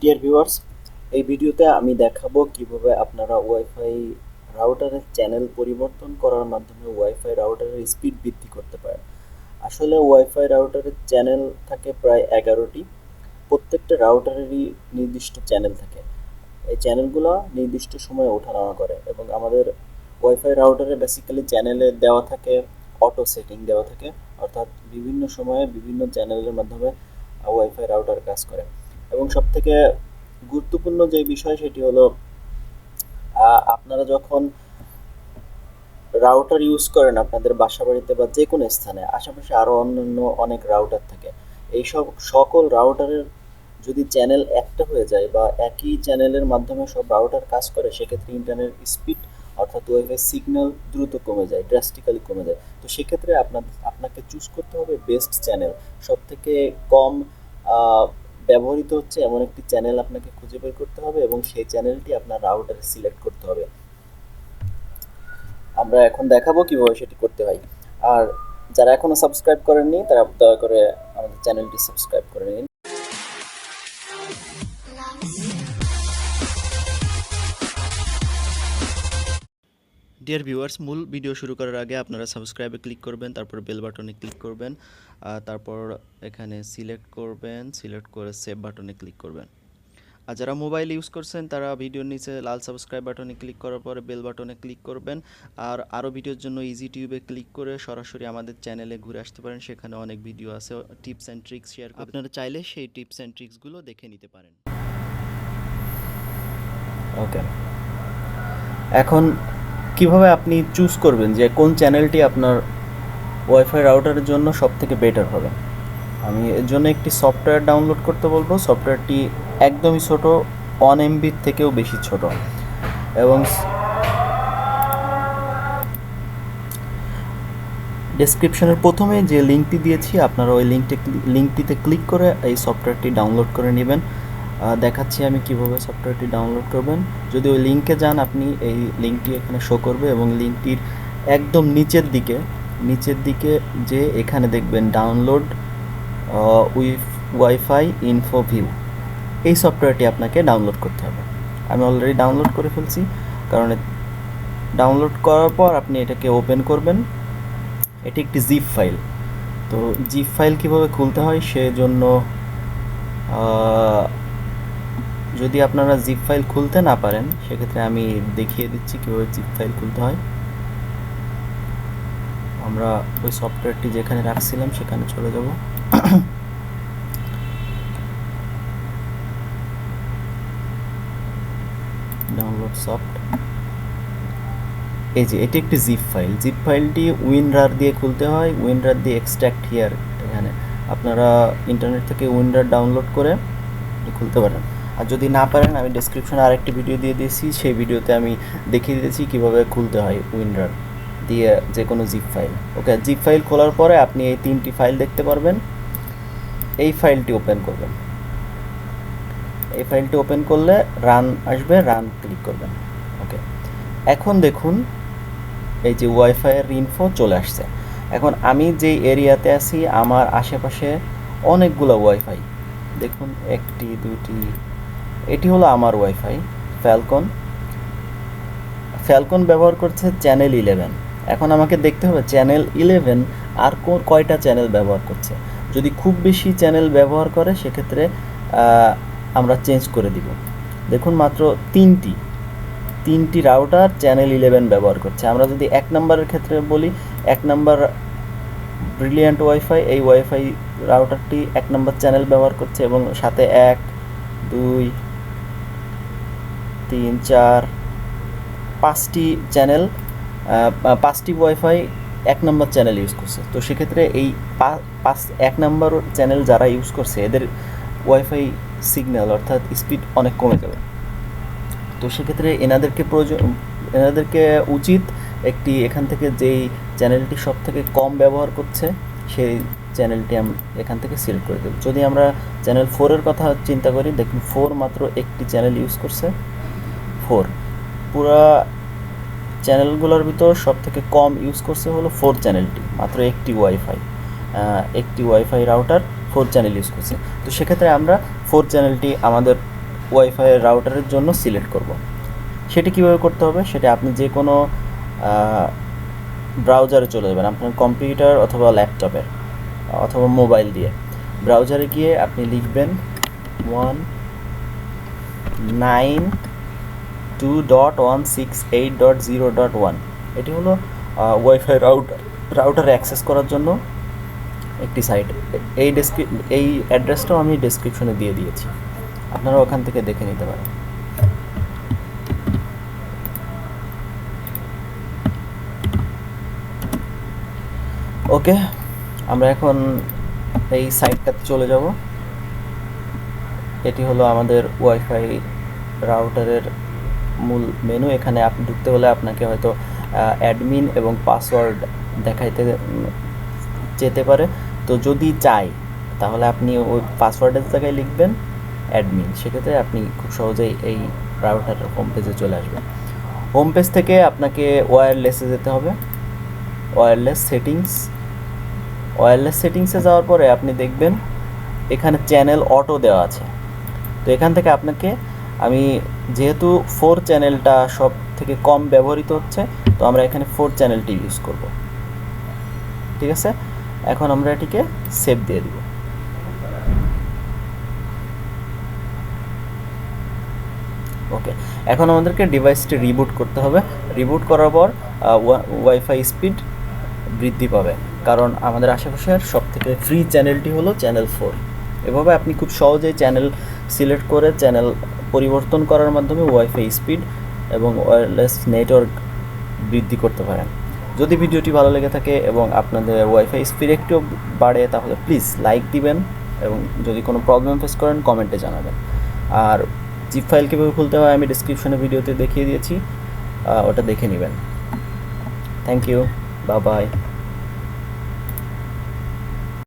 Dear viewers এই ভিডিওতে আমি দেখাবো কীভাবে আপনারা ওয়াইফাই রাউটারের চ্যানেল পরিবর্তন করার মাধ্যমে ওয়াইফাই রাউটারের স্পিড বৃদ্ধি করতে পারেন। আসলে ওয়াইফাই রাউটারের চ্যানেল থাকে প্রায় এগারোটি। প্রত্যেকটা রাউটারেরই নির্দিষ্ট চ্যানেল থাকে। এই চ্যানেলগুলো নির্দিষ্ট সময়ে ওঠানামা করে এবং আমাদের ওয়াইফাই রাউটারে বেসিক্যালি চ্যানেলে দেওয়া থাকে অটো সেটিং দেওয়া থাকে। অর্থাৎ বিভিন্ন সময়ে বিভিন্ন চ্যানেলের মাধ্যমে ওয়াইফাই রাউটার কাজ করে। এবং সবথেকে গুরুত্বপূর্ণ যে বিষয় সেটি হলো আপনারা যখন রাউটার ইউজ করেন আপনাদের বাসা বাড়িতে বা যে কোনো স্থানে, আশেপাশে আরও অন্যান্য অনেক রাউটার থাকে। এই সব সকল রাউটারের যদি চ্যানেল একটা হয়ে যায় বা একই চ্যানেলের মাধ্যমে সব রাউটার কাজ করে, সেক্ষেত্রে ইন্টারনেট স্পিড অর্থাৎ ওয়াইফাই সিগন্যাল দ্রুত কমে যায় ড্রাস্টিক্যালি কমে যায়। তো সেক্ষেত্রে আপনার আপনাকে চুজ করতে হবে বেস্ট চ্যানেল সব থেকে কম ব্যবহৃত হচ্ছে, এমন একটি চ্যানেল আপনাকে খুঁজে বের করতে হবে এবং সেই চ্যানেলটি আপনার রাউটারে সিলেক্ট করতে হবে। আমরা এখন দেখাবো কীভাবে সেটি করতে হয়। আর যারা এখনও সাবস্ক্রাইব করেননি, তারা দয়া করে আমাদের চ্যানেলটি সাবস্ক্রাইব করে নিন। ডিয়ার ভিউয়ার্স মূল ভিডিও শুরু করার আগে আপনারা সাবস্ক্রাইবে ক্লিক করবেন, তারপর বেল বাটনে ক্লিক করবেন তারপর এখানে সিলেক্ট করবেন সিলেক্ট করে সেভ বাটনে ক্লিক করবেন। আর যারা মোবাইল ইউজ করছেন, তারা ভিডিওর নিচে লাল সাবস্ক্রাইব বাটনে ক্লিক করার পরে বেল বাটনে ক্লিক করবেন। আর আরও ভিডিওর জন্য ইজি টিউবে ক্লিক করে সরাসরি আমাদের চ্যানেলে ঘুরে আসতে পারেন, সেখানে অনেক ভিডিও আছে টিপস অ্যান্ড ট্রিক্স শেয়ার আপনারা চাইলে সেই টিপস অ্যান্ড ট্রিক্সগুলো দেখে নিতে পারেন। ওকে এখন কীভাবে আপনি চুজ করবেন যে কোন চ্যানেলটি আপনার ওয়াইফাই রাউটারের জন্য সব থেকে বেটার হবে? আমি এর জন্য একটি সফটওয়্যার ডাউনলোড করতে বলব। সফটওয়্যারটি একদমই ছোট ওয়ান এমবির থেকেও বেশি ছোট। এবং ডেসক্রিপশনের প্রথমে যে লিঙ্কটি দিয়েছি, আপনারা ওই লিঙ্কটি লিঙ্কটিতে ক্লিক করে এই সফটওয়্যারটি ডাউনলোড করে নেবেন। দেখাচ্ছি আমি কীভাবে সফটওয়্যারটি ডাউনলোড করবেন। যদি ওই লিঙ্কে যান, আপনি এই লিঙ্কটি এখানে শো করবে এবং লিঙ্কটির একদম নিচের দিকে নিচের দিকে যে এখানে দেখবেন ডাউনলোড উইফ ওয়াইফাই ইনফো ভিউ এই সফটওয়্যারটি আপনাকে ডাউনলোড করতে হবে। আমি অলরেডি ডাউনলোড করে ফেলছি, কারণ ডাউনলোড করার পর আপনি এটাকে ওপেন করবেন। এটি একটি জিপ ফাইল তো জিপ ফাইল কীভাবে খুলতে হয়, সেজন্য যদি আপনারা জিপ ফাইল খুলতে না পারেন, সেক্ষেত্রে আমি দেখিয়ে দিচ্ছি কীভাবে জিপ ফাইল খুলতে হয়। আমরা ওই সফটওয়্যারটি যেখানে রাখছিলাম, সেখানে চলে যাব। ডাউনলোড সফট এই যে, এটি একটি জিপ ফাইল জিপ ফাইলটি উইনরার দিয়ে খুলতে হয়। উইনরার দিয়ে এক্সট্রাক্ট হিয়ার এখানে। আপনারা ইন্টারনেট থেকে উইনরার ডাউনলোড করে খুলতে পারেন। আর যদি না পারেন, আমি ডেসক্রিপশনে আরেকটি ভিডিও দিয়ে দিয়েছি। সেই ভিডিওতে আমি দেখিয়ে দিয়েছি কীভাবে খুলতে হয় উইন্ডার দিয়ে যে কোনো zip file okay zip file খোলার পরে আপনি এই তিনটি ফাইল দেখতে পারবেন। এই ফাইলটি ওপেন করবেন। এই ফাইলটি ওপেন করলে রান আসবে রান ক্লিক করবেন। ওকে এখন দেখুন এই যে ওয়াইফাইয়ের ইনফো চলে আসছে। এখন আমি যেই এরিয়াতে আছি, আমার আশেপাশে অনেকগুলো ওয়াইফাই দেখুন, একটি, দুটি এটি হলো আমার ওয়াইফাই, ফ্যালকন। ফ্যালকন ব্যবহার করছে চ্যানেল ইলেভেন। এখন আমাকে দেখতে হবে চ্যানেল ইলেভেন আর কয়টা চ্যানেল ব্যবহার করছে। যদি খুব বেশি চ্যানেল ব্যবহার করে, সেক্ষেত্রে আমরা চেঞ্জ করে দিব। দেখুন মাত্র তিনটি। তিনটি রাউটার চ্যানেল ইলেভেন ব্যবহার করছে। আমরা যদি এক নম্বরের ক্ষেত্রে বলি, এক নম্বর ব্রিলিয়ান্ট ওয়াইফাই, এই ওয়াইফাই রাউটারটি এক নম্বর চ্যানেল ব্যবহার করছে এবং সাথে এক, দুই তিন, চার, পাঁচটি চ্যানেল পাঁচটি ওয়াইফাই এক নম্বর চ্যানেল ইউজ করছে। তো সেক্ষেত্রে এই পাঁচ, এক নম্বর চ্যানেল যারা ইউজ করছে, এদের ওয়াইফাই সিগন্যাল অর্থাৎ স্পিড অনেক কমে যাবে। তো সেক্ষেত্রে এনাদেরকে প্রয়োজন, এনাদেরকে উচিত একটি এখান থেকে যেই চ্যানেলটি সব থেকে কম ব্যবহার করছে, সেই চ্যানেলটি আমি, এখান থেকে সিলেক্ট করে দেব। যদি আমরা চ্যানেল ফোরের কথা চিন্তা করি, দেখুন ফোর মাত্র একটি চ্যানেল ইউজ করছে। ফোর। পুরা চ্যানেলগুলোর ভিতর সব থেকে কম ইউজ করছে হলো ফোর চ্যানেলটি, মাত্র একটি ওয়াইফাই একটি WiFi router four channel use করছে। তো সেক্ষেত্রে আমরা ফোর চ্যানেলটি আমাদের ওয়াইফাই রাউটারের জন্য সিলেক্ট করব। সেটি কীভাবে করতে হবে? সেটা আপনি যে কোনো ব্রাউজারে চলে যাবেন, আপনার কম্পিউটার অথবা ল্যাপটপের অথবা মোবাইল দিয়ে। ব্রাউজারে গিয়ে আপনি লিখবেন one nine two dot one six eight dot zero dot one এটি হলো ওয়াইফাই রাউটার রাউটার অ্যাক্সেস করার জন্য একটি সাইট এই ডেসক্রি এই অ্যাড্রেসটাও আমি ডেসক্রিপশনে দিয়ে দিয়েছি। আপনারা ওখান থেকে দেখে নিতে পারেন। ওকে, আমরা এখন এই সাইটটাতে চলে যাব। এটি হলো আমাদের ওয়াইফাই রাউটারের মূল মেনু এখানে আপনি ঢুকতে হলে আপনাকে হয়তো অ্যাডমিন এবং পাসওয়ার্ড দেখাইতে, যেতে পারে। তো যদি চাই, তাহলে আপনি ওই পাসওয়ার্ডের জায়গায় লিখবেন অ্যাডমিন সেক্ষেত্রে আপনি খুব সহজেই এই রাউটারের হোম পেজে চলে আসবেন। হোম পেজ থেকে আপনাকে ওয়্যারলেসে যেতে হবে। ওয়্যারলেস সেটিংস ওয়্যারলেস সেটিংসে যাওয়ার পরে আপনি দেখবেন, এখানে চ্যানেল অটো দেওয়া আছে। তো এখান থেকে আপনাকে আমি যেহেতু ফোর চ্যানেলটা সব থেকে কম ব্যবহৃত হচ্ছে, তো আমরা এখানে ফোর চ্যানেলটি ইউজ করব। ঠিক আছে? এখন আমরা এটিকে সেভ দিয়ে দিব। ওকে এখন আমাদেরকে ডিভাইসটি রিবুট করতে হবে। রিবুট করার পর ওয়াইফাই স্পিড বৃদ্ধি পাবে। কারণ আমাদের আশেপাশের সব থেকে ফ্রি চ্যানেলটি হলো চ্যানেল ফোর এভাবে আপনি খুব সহজেই চ্যানেল সিলেক্ট করে চ্যানেল পরিবর্তন করার মাধ্যমে ওয়াইফাই স্পিড এবং ওয়্যারলেস নেটওয়ার্ক বৃদ্ধি করতে পারেন যদি ভিডিওটি ভালো লেগে থাকে এবং আপনাদের ওয়াইফাই স্পিড একটু বাড়ে, তাহলে প্লিজ লাইক দিবেন এবং যদি কোনো প্রবলেম ফেস করেন কমেন্টে জানাবেন। আর জিপ ফাইল কীভাবে খুলতে হয় আমি ডিসক্রিপশনে ভিডিওতে দেখিয়ে দিয়েছি। ওটা দেখে নেবেন। থ্যাংক ইউ বা বাই